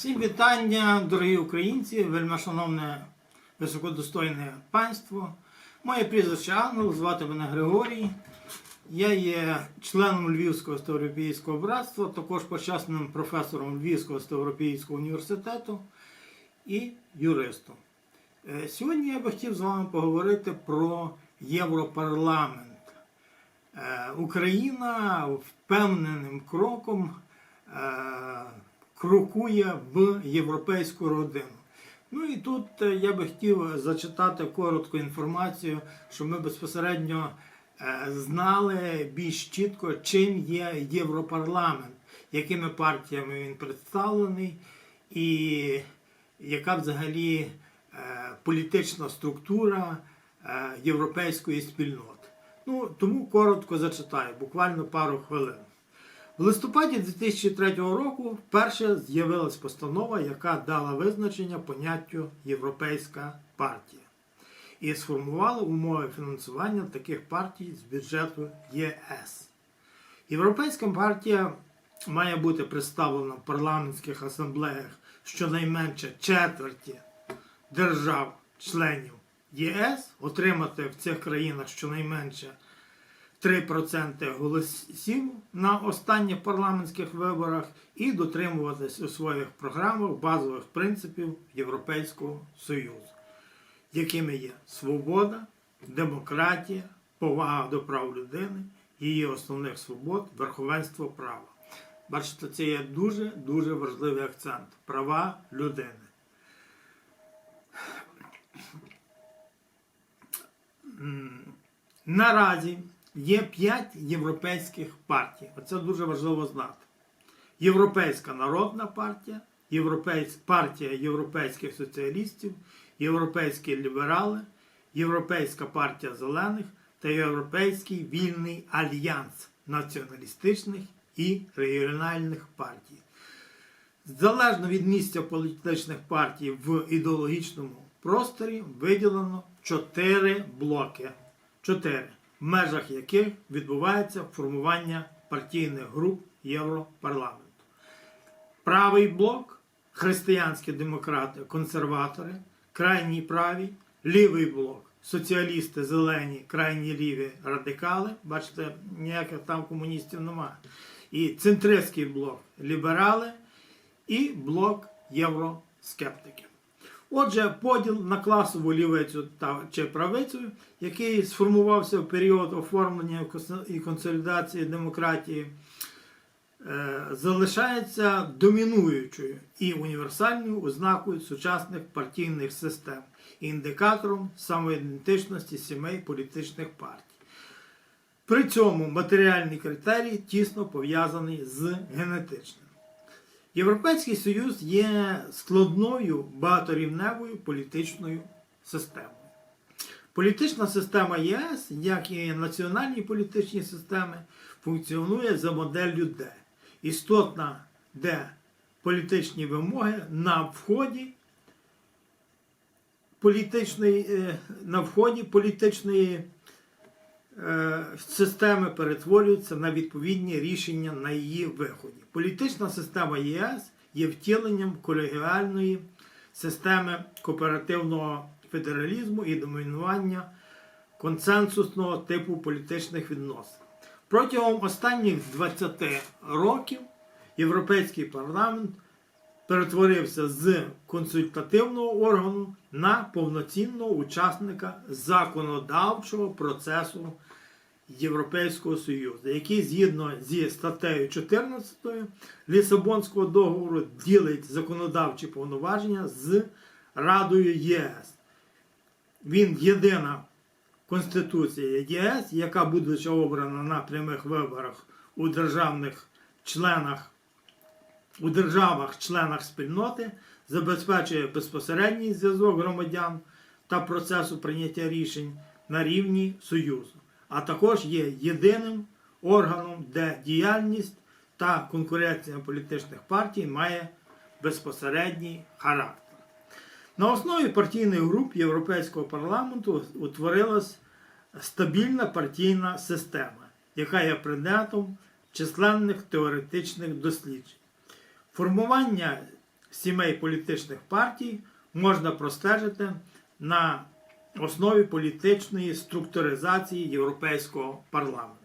Всім вітання, дорогі українці, вельмишановне високодостойне панство. Моє прізвище Ангел, звати мене Григорій. Я є членом Львівського ставропійського братства, також почасним професором Львівського ставропійського університету і юристом. Е, Сьогодні я би хотів з вами поговорити про Європарламент. Е, Україна впевненим кроком е, крокує в європейську родину. Ну і тут е, я би хотів зачитати коротку інформацію, щоб ми безпосередньо е, знали більш чітко, чим є Європарламент, якими партіями він представлений, і яка взагалі е, політична структура європейської спільноти. Ну, тому коротко зачитаю, буквально пару хвилин. В листопаді 2003 року вперше з'явилась постанова, яка дала визначення поняттю Європейська партія і сформувала умови фінансування таких партій з бюджету ЄС. Європейська партія має бути представлена в парламентських асамблеях щонайменше четверті держав-членів ЄС, отримати в цих країнах щонайменше 3% голосів на останніх парламентських виборах і дотримуватись у своїх програмах базових принципів Європейського Союзу, якими є свобода, демократія, повага до прав людини, її основних свобод, верховенство права. Бачите, це є дуже дуже важливий акцент права людини. Наразі є 5 європейських партій. Оце дуже важливо знати. Європейська народна партія, Європейсь... партія європейських соціалістів, Європейські ліберали, Європейська партія зелених та Європейський вільний альянс націоналістичних і регіональних партій. Залежно від місця політичних партій в ідеологічному просторі виділено чотири блоки. Чотири, в межах яких відбувається формування партійних груп Європарламенту. Правий блок християнські демократи, консерватори, крайній праві, лівий блок соціалісти, зелені, крайні ліві радикали. Бачите, ніяких там комуністів немає. І центристський блок ліберали і блок євроскептиків. Отже, поділ на класову лівицю та чи правицю, який сформувався в період оформлення і консолідації демократії, е, залишається домінуючою і універсальною ознакою сучасних партійних систем, і індикатором самоідентичності сімей політичних партій. При цьому матеріальний критерій тісно пов'язаний з генетичним. Європейський Союз є складною багаторівневою політичною системою. Політична система ЄС, як і національні політичні системи, функціонує за моделлю Д. Істотна Д політичні вимоги на вході політичної, е, на вході політичної е, системи перетворюються на відповідні рішення на її виході. Політична система ЄС є втіленням колегіальної системи кооперативного федералізму і домінування консенсусного типу політичних відносин. Протягом останніх 20 років Європейський парламент перетворився з консультативного органу на повноцінного учасника законодавчого процесу Європейського Союзу, який згідно зі статтею 14 Лісабонського договору ділить законодавчі повноваження з Радою ЄС. Він єдина Конституція ЄС, яка будучи обрана на прямих виборах у державних членах у державах-членах спільноти забезпечує безпосередній зв'язок громадян та процесу прийняття рішень на рівні Союзу, а також є єдиним органом, де діяльність та конкуренція політичних партій має безпосередній характер. На основі партійних груп Європейського парламенту утворилась стабільна партійна система, яка є предметом численних теоретичних досліджень. Формування сімей політичних партій можна простежити на основі політичної структуризації Європейського парламенту.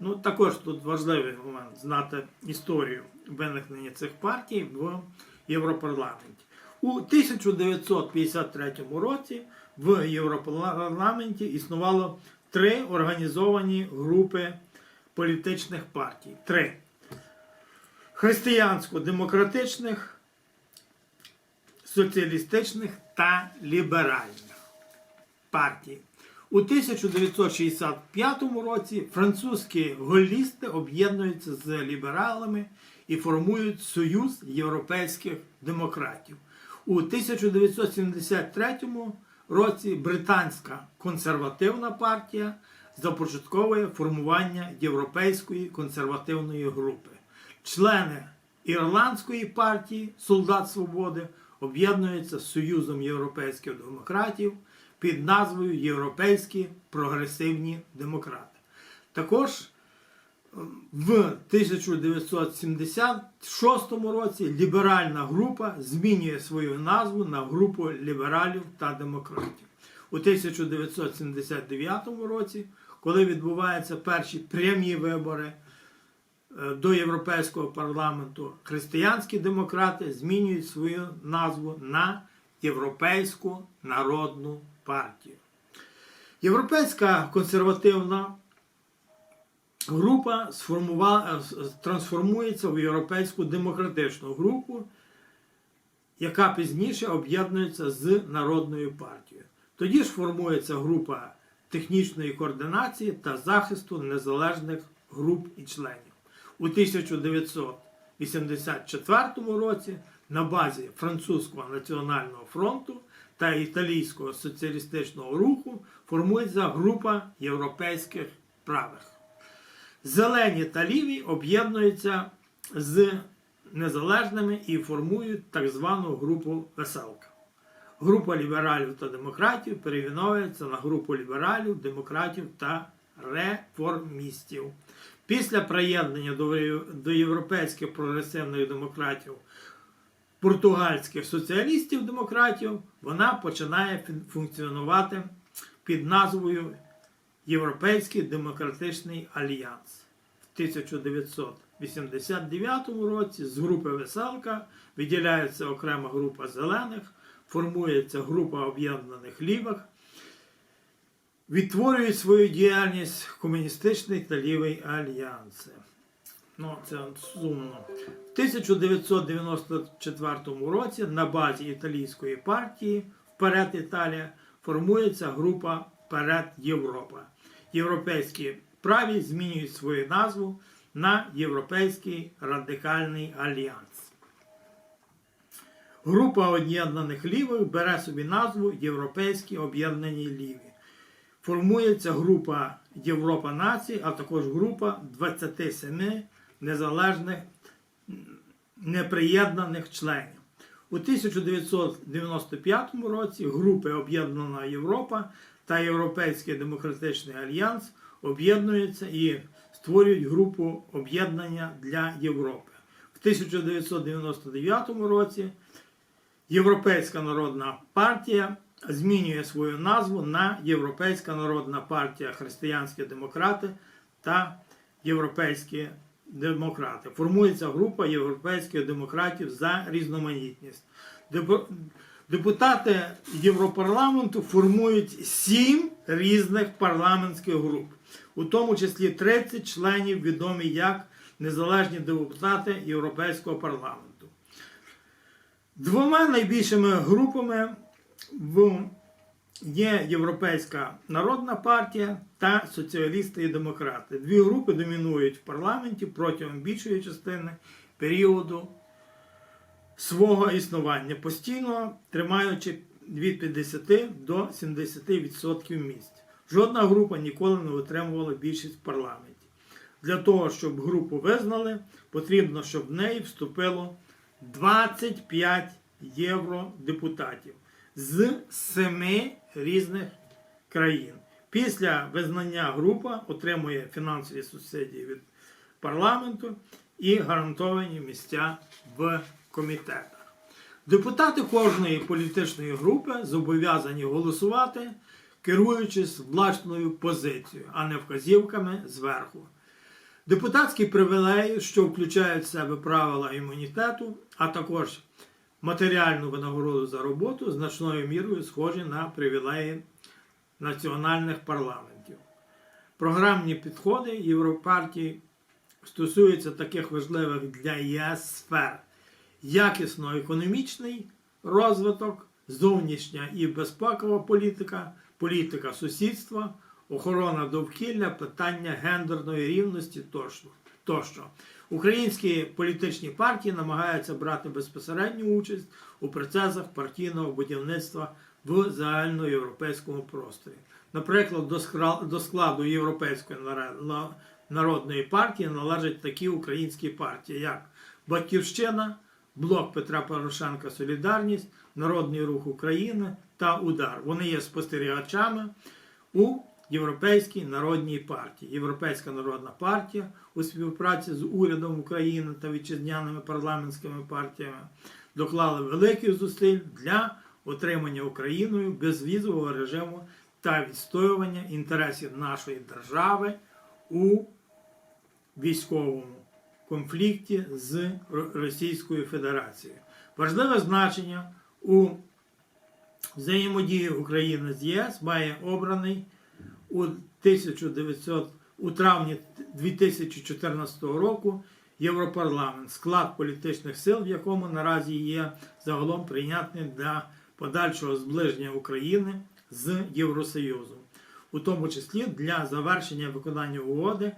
Ну, також тут важливий момент знати історію виникнення цих партій в Європарламенті. У 1953 році в Європарламенті існувало три організовані групи політичних партій. Три християнсько-демократичних, соціалістичних та ліберальних партій. У 1965 році французькі голлісти об'єднуються з лібералами і формують Союз європейських демократів. У 1973 році британська консервативна партія започатковує формування Європейської консервативної групи. Члени Ірландської партії Солдат Свободи об'єднуються з Союзом європейських демократів під назвою Європейські прогресивні демократи. Також в 1976 році ліберальна група змінює свою назву на групу лібералів та демократів. У 1979 році, коли відбуваються перші прямі вибори е, до Європейського парламенту, християнські демократи змінюють свою назву на Європейську народну партію. Європейська консервативна група трансформується в Європейську демократичну групу, яка пізніше об'єднується з Народною партією. Тоді ж формується група технічної координації та захисту незалежних груп і членів. У 1984 році на базі Французького національного фронту та Італійського соціалістичного руху формується група європейських правих. Зелені та ліві об'єднуються з незалежними і формують так звану групу веселка. Група лібералів та демократів перейменовується на групу лібералів, демократів та реформістів. Після приєднання до, європейських прогресивних демократів португальських соціалістів-демократів вона починає функціонувати під назвою Європейський демократичний альянс. В 1989 році з групи Веселка виділяється окрема група зелених, формується група об'єднаних лівих, відтворюють свою діяльність комуністичний та лівий альянси. Ну, це сумно. В 1994 році на базі італійської партії Вперед Італія формується група Вперед Європа. Європейські праві змінюють свою назву на Європейський радикальний альянс. Група об'єднаних лівих бере собі назву Європейські об'єднані ліві. Формується група Європа націй, а також група 27 незалежних неприєднаних членів. У 1995 році групи Об'єднана Європа та Європейський демократичний альянс об'єднуються і створюють групу об'єднання для Європи. В 1999 році Європейська народна партія змінює свою назву на Європейська народна партія Християнські демократи та Європейські демократи. Формується група європейських демократів за різноманітність. Депутати Європарламенту формують сім різних парламентських груп, у тому числі 30 членів відомі як незалежні депутати Європейського парламенту. Двома найбільшими групами в є Європейська народна партія та соціалісти і демократи. Дві групи домінують в парламенті протягом більшої частини періоду свого існування, постійно тримаючи від 50 до 70% місць. Жодна група ніколи не отримувала більшість в парламенті. Для того, щоб групу визнали, потрібно, щоб в неї вступило 25 євродепутатів з семи різних країн. Після визнання група отримує фінансові субсидії від парламенту і гарантовані місця в комітетах. Депутати кожної політичної групи зобов'язані голосувати, керуючись власною позицією, а не вказівками зверху. Депутатські привілеї, що включають в себе правила імунітету, а також матеріальну винагороду за роботу, значною мірою схожі на привілеї національних парламентів. Програмні підходи Європартії стосуються таких важливих для ЄС сфер: якісно економічний розвиток, зовнішня і безпекова політика, політика сусідства, охорона довкілля, питання гендерної рівності тощо. Тощо. Українські політичні партії намагаються брати безпосередню участь у процесах партійного будівництва в загальноєвропейському просторі. Наприклад, до складу Європейської народної партії належать такі українські партії, як Батьківщина, Блок Петра Порошенка Солідарність, Народний Рух України та Удар. Вони є спостерігачами у Європейській народній партії. Європейська народна партія у співпраці з урядом України та вітчизняними парламентськими партіями доклали великих зусиль для отримання Україною безвізового режиму та відстоювання інтересів нашої держави у військовому конфлікті з Російською Федерацією. Важливе значення у взаємодії України з ЄС має обраний у 1900, у травні 2014 року Європарламент, склад політичних сил, в якому наразі є загалом прийнятним для подальшого зближення України з Євросоюзом, у тому числі для завершення виконання угоди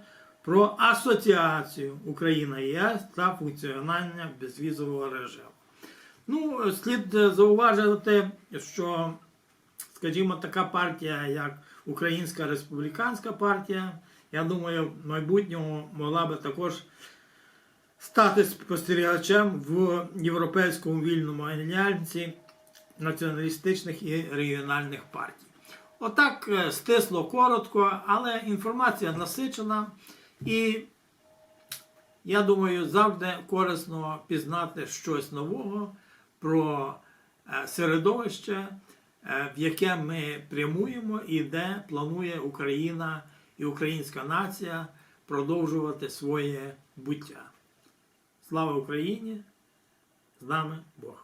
про асоціацію Україна ЄС та функціонування безвізового режиму. Ну, слід е, зауважити, що, скажімо, така партія, як Українська республіканська партія, я думаю, в майбутньому могла би також стати спостерігачем в Європейському вільному альянсі націоналістичних і регіональних партій. Отак е, стисло коротко, але інформація насичена і я думаю, завжди корисно пізнати щось нового про е, середовище, в яке ми прямуємо і де планує Україна і українська нація продовжувати своє буття. Слава Україні! З нами Бог!